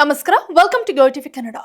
ನಮಸ್ಕಾರ welcome to TV Kannada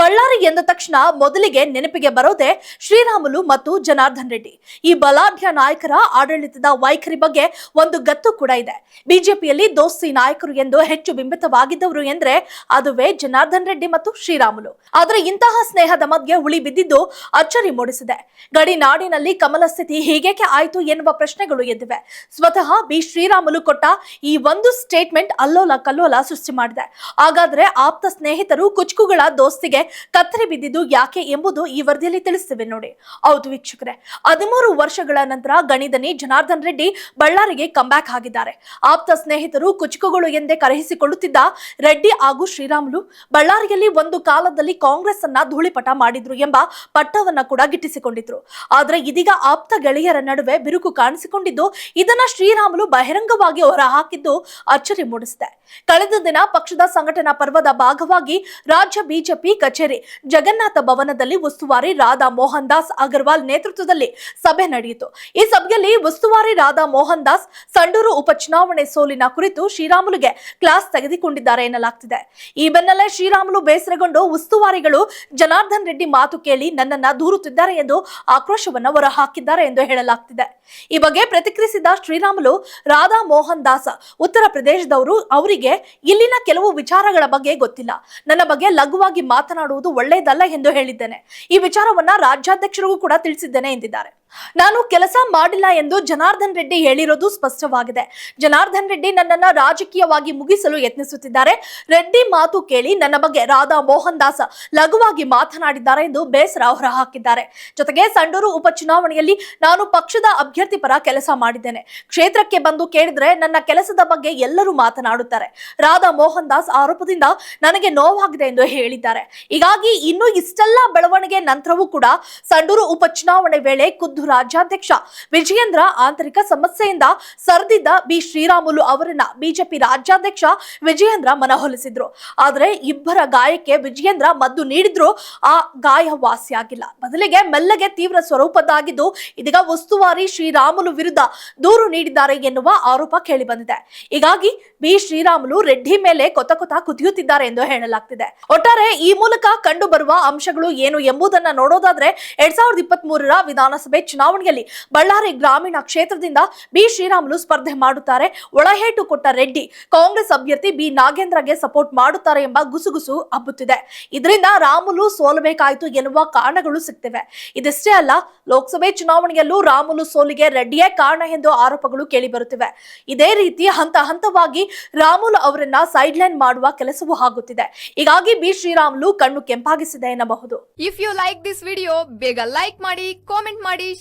Ballari ಎಂದ ತಕ್ಷಣ ಮೊದಲಿಗೆ ನೆನಪಿಗೆ ಬರೋದೆ ಶ್ರೀರಾಮುಲು ಮತ್ತು ಜನಾರ್ದನ್ ರೆಡ್ಡಿ. ಈ ಬಲಾಢ್ಯ ನಾಯಕರ ಆಡಳಿತದ ವೈಖರಿ ಬಗ್ಗೆ ಒಂದು ಗತ್ತು ಕೂಡ ಇದೆ. ಬಿಜೆಪಿಯಲ್ಲಿ ದೋಸ್ತಿ ನಾಯಕರು ಎಂದು ಹೆಚ್ಚು ಬಿಂಬಿತವಾಗಿದ್ದವರು ಎಂದ್ರೆ ಅದುವೇ ಜನಾರ್ದನ್ ರೆಡ್ಡಿ ಮತ್ತು ಶ್ರೀರಾಮುಲು. ಆದರೆ ಇಂತಹ ಸ್ನೇಹದ ಮಧ್ಯೆ ಉಳಿ ಬಿದ್ದಿದ್ದು ಅಚ್ಚರಿ ಮೂಡಿಸಿದೆ. ಗಡಿ ನಾಡಿನಲ್ಲಿ ಕಮಲ ಸ್ಥಿತಿ ಹೀಗೇಕೆ ಆಯಿತು ಎನ್ನುವ ಪ್ರಶ್ನೆಗಳು ಎದ್ದಿವೆ. ಸ್ವತಃ ಬಿ ಶ್ರೀರಾಮುಲು ಕೊಟ್ಟ ಈ ಒಂದು ಸ್ಟೇಟ್ಮೆಂಟ್ ಅಲ್ಲೋಲ ಕಲ್ಲೋಲ ಸೃಷ್ಟಿ ಮಾಡಿದೆ. ಹಾಗಾದ್ರೆ ಆಪ್ತ ಸ್ನೇಹಿತರು ಕುಚುಕುಗಳ ದೋಸ್ತಿಗೆ ಕತ್ತರಿ ಬಿದ್ದಿದ್ದು ಯಾಕೆ ಎಂಬುದು ಈ ವರದಿಯಲ್ಲಿ ತಿಳಿಸ್ತೇವೆ ನೋಡಿ. ಹೌದು ವೀಕ್ಷಕರೇ, ಹದಿಮೂರು ವರ್ಷಗಳ ನಂತರ ಗಣಿದನಿ ಜನಾರ್ದನ್ ರೆಡ್ಡಿ ಬಳ್ಳಾರಿಗೆ ಕಂಬ್ಯಾಕ್ ಆಗಿದ್ದಾರೆ. ಆಪ್ತ ಸ್ನೇಹಿತರು ಕುಚುಕುಗಳು ಎಂದೇ ಕರೆಯಿಸಿಕೊಳ್ಳುತ್ತಿದ್ದ ರೆಡ್ಡಿ ಹಾಗೂ ಶ್ರೀರಾಮುಲು ಬಳ್ಳಾರಿಯಲ್ಲಿ ಒಂದು ಕಾಲದಲ್ಲಿ ಕಾಂಗ್ರೆಸ್ ಅನ್ನ ಧೂಳಿಪಟ ಮಾಡಿದ್ರು ಎಂಬ ಪಟ್ಟವನ್ನ ಕೂಡ ಗಿಟ್ಟಿಸಿಕೊಂಡಿದ್ರು. ಆದ್ರೆ ಇದೀಗ ಆಪ್ತ ಗೆಳೆಯರ ನಡುವೆ ಬಿರುಕು ಕಾಣಿಸಿಕೊಂಡಿದ್ದು ಇದನ್ನ ಶ್ರೀರಾಮುಲು ಬಹಿರಂಗವಾಗಿ ಹೊರಹಾಕಿದ್ದು ಅಚ್ಚರಿ ಮೂಡಿಸಿದೆ. ಕಳೆದ ದಿನ ಪಕ್ಷದ ಸಂಘಟನಾ ಪರ್ವದ ಭಾಗವಾಗಿ ರಾಜ್ಯ ಬಿಜೆಪಿ ಕಚೇರಿ. ಜಗನ್ನಾಥ ಭವನದಲ್ಲಿ ಉಸ್ತುವಾರಿ ರಾಧಾ ಮೋಹನ್ ದಾಸ್ ಅಗರ್ವಾಲ್ ನೇತೃತ್ವದಲ್ಲಿ ಸಭೆ ನಡೆಯಿತು. ಈ ಸಭೆಯಲ್ಲಿ ಉಸ್ತುವಾರಿ ರಾಧಾ ಮೋಹನ್ ದಾಸ್ ಸಂಡೂರು ಉಪಚುನಾವಣೆ ಸೋಲಿನ ಕುರಿತು ಶ್ರೀರಾಮುಲುಗೆ ಕ್ಲಾಸ್ ತೆಗೆದುಕೊಂಡಿದ್ದಾರೆ ಎನ್ನಲಾಗ್ತಿದೆ. ಈ ಬೆನ್ನಲ್ಲೇ ಶ್ರೀರಾಮುಲು ಬೇಸರಗೊಂಡು ಉಸ್ತುವಾರಿಗಳು ಜನಾರ್ದನ್ ರೆಡ್ಡಿ ಮಾತು ಕೇಳಿ ನನ್ನನ್ನ ದೂರುತ್ತಿದ್ದಾರೆ ಎಂದು ಆಕ್ರೋಶವನ್ನು ಹೊರಹಾಕಿದ್ದಾರೆ ಎಂದು ಹೇಳಲಾಗ್ತಿದೆ. ಈ ಬಗ್ಗೆ ಪ್ರತಿಕ್ರಿಯಿಸಿದ ಶ್ರೀರಾಮುಲು, ರಾಧಾ ಮೋಹನ್ ದಾಸ್, ಉತ್ತರ ಪ್ರದೇಶದವರು, ಅವರಿಗೆ ಇಲ್ಲಿನ ಕೆಲವು ವಿಚಾರಗಳ ಬಗ್ಗೆ ಗೊತ್ತಿಲ್ಲ. ನನ್ನ ಬಗ್ಗೆ ಲಘುವಾಗಿ ಮಾತನಾಡುವುದು ಒಳ್ಳೆಯದಲ್ಲ ಎಂದು ಹೇಳಿದ್ದೇನೆ. ಈ ವಿಚಾರವನ್ನ ರಾಜ್ಯಾಧ್ಯಕ್ಷರಿಗೂ ಕೂಡ ತಿಳಿಸಿದ್ದೇನೆ ಎಂದಿದ್ದಾರೆ. ನಾನು ಕೆಲಸ ಮಾಡಿಲ್ಲ ಎಂದು ಜನಾರ್ದನ್ ರೆಡ್ಡಿ ಹೇಳಿರೋದು ಸ್ಪಷ್ಟವಾಗಿದೆ. ಜನಾರ್ದನ್ ರೆಡ್ಡಿ ನನ್ನನ್ನ ರಾಜಕೀಯವಾಗಿ ಮುಗಿಸಲು ಯತ್ನಿಸುತ್ತಿದ್ದಾರೆ. ರೆಡ್ಡಿ ಮಾತು ಕೇಳಿ ನನ್ನ ಬಗ್ಗೆ ರಾಧಾ ಮೋಹನ್ ದಾಸ್ ಲಘುವಾಗಿ ಮಾತನಾಡಿದ್ದಾರೆ ಎಂದು ಬೇಸರ ಹೊರಹಾಕಿದ್ದಾರೆ. ಜೊತೆಗೆ ಸಂಡೂರು ಉಪಚುನಾವಣೆಯಲ್ಲಿ ನಾನು ಪಕ್ಷದ ಅಭ್ಯರ್ಥಿ ಪರ ಕೆಲಸ ಮಾಡಿದ್ದೇನೆ. ಕ್ಷೇತ್ರಕ್ಕೆ ಬಂದು ಕೇಳಿದ್ರೆ ನನ್ನ ಕೆಲಸದ ಬಗ್ಗೆ ಎಲ್ಲರೂ ಮಾತನಾಡುತ್ತಾರೆ. ರಾಧಾ ಮೋಹನ್ ದಾಸ್ ಆರೋಪದಿಂದ ನನಗೆ ನೋವಾಗಿದೆ ಎಂದು ಹೇಳಿದ್ದಾರೆ. ಹೀಗಾಗಿ ಇನ್ನು ಇಷ್ಟೆಲ್ಲ ಬೆಳವಣಿಗೆ ನಂತರವೂ ಕೂಡ ಸಂಡೂರು ಉಪಚುನಾವಣೆ ವೇಳೆ ಖುದ್ದು ರಾಜ್ಯಾಧ್ಯಕ್ಷ ವಿಜಯೇಂದ್ರ ಆಂತರಿಕ ಸಮಸ್ಯೆಯಿಂದ ಸರ್ದಿದ್ದ ಬಿ. ಶ್ರೀರಾಮುಲು ಅವರನ್ನ ಬಿಜೆಪಿ ರಾಜ್ಯಾಧ್ಯಕ್ಷ ವಿಜಯೇಂದ್ರ ಮನವೊಲಿಸಿದ್ರು. ಆದರೆ ಇಬ್ಬರ ಗಾಯಕ್ಕೆ ವಿಜಯೇಂದ್ರ ಮದ್ದು ನೀಡಿದ್ರು. ಆ ಗಾಯ ವಾಸಿಯಾಗಿಲ್ಲ ಬದಲಿಗೆ ಮೆಲ್ಲಗೆ ತೀವ್ರ ಸ್ವರೂಪದ್ದಾಗಿದ್ದು, ಇದೀಗ ಉಸ್ತುವಾರಿ ಶ್ರೀರಾಮುಲು ವಿರುದ್ಧ ದೂರು ನೀಡಿದ್ದಾರೆ ಎನ್ನುವ ಆರೋಪ ಕೇಳಿಬಂದಿದೆ. ಹೀಗಾಗಿ ಬಿ. ಶ್ರೀರಾಮುಲು ರೆಡ್ಡಿ ಮೇಲೆ ಕೊತ ಕೊತ ಕುದಿಯುತ್ತಿದ್ದಾರೆ ಎಂದು ಹೇಳಲಾಗ್ತಿದೆ. ಒಟ್ಟಾರೆ ಈ ಮೂಲಕ ಕಂಡು ಬರುವ ಅಂಶಗಳು ಏನು ಎಂಬುದನ್ನ ನೋಡೋದಾದ್ರೆ, ಎರಡ್ ಸಾವಿರದ ಇಪ್ಪತ್ತ್ ಮೂರರ ವಿಧಾನಸಭೆ ಚುನಾವಣೆಯಲ್ಲಿ ಬಳ್ಳಾರಿ ಗ್ರಾಮೀಣ ಕ್ಷೇತ್ರದಿಂದ ಬಿ ಶ್ರೀರಾಮುಲು ಸ್ಪರ್ಧೆ ಮಾಡುತ್ತಾರೆ. ಒಳಹೇಟು ಕೊಟ್ಟ ರೆಡ್ಡಿ ಕಾಂಗ್ರೆಸ್ ಅಭ್ಯರ್ಥಿ ಬಿ ನಾಗೇಂದ್ರಗೆ ಸಪೋರ್ಟ್ ಮಾಡುತ್ತಾರೆ ಎಂಬ ಗುಸುಗುಸು ಹಬ್ಬುತ್ತಿದೆ. ಇದರಿಂದ ರಾಮುಲು ಸೋಲಬೇಕಾಯಿತು ಎನ್ನುವ ಕಾರಣಗಳು ಸಿಗ್ತಿವೆ. ಇದಿಷ್ಟೇ ಅಲ್ಲ, ಲೋಕಸಭೆ ಚುನಾವಣೆಯಲ್ಲೂ ರಾಮುಲು ಸೋಲಿಗೆ ರೆಡ್ಡಿಯೇ ಕಾರಣ ಎಂದು ಆರೋಪಗಳು ಕೇಳಿಬರುತ್ತಿವೆ. ಇದೇ ರೀತಿ ಹಂತ ಹಂತವಾಗಿ ರಾಮುಲು ಅವರನ್ನ ಸೈಡ್ ಲೈನ್ ಮಾಡುವ ಕೆಲಸವೂ ಆಗುತ್ತಿದೆ. ಹೀಗಾಗಿ ಬಿ ಶ್ರೀರಾಮುಲು ಕಣ್ಣು ಕೆಂಪಾಗಿಸಿದೆ ಎನ್ನಬಹುದು. If you like this video ಬೇಗ ಲೈಕ್ ಮಾಡಿ ಕಾಮೆಂಟ್ ಮಾಡಿ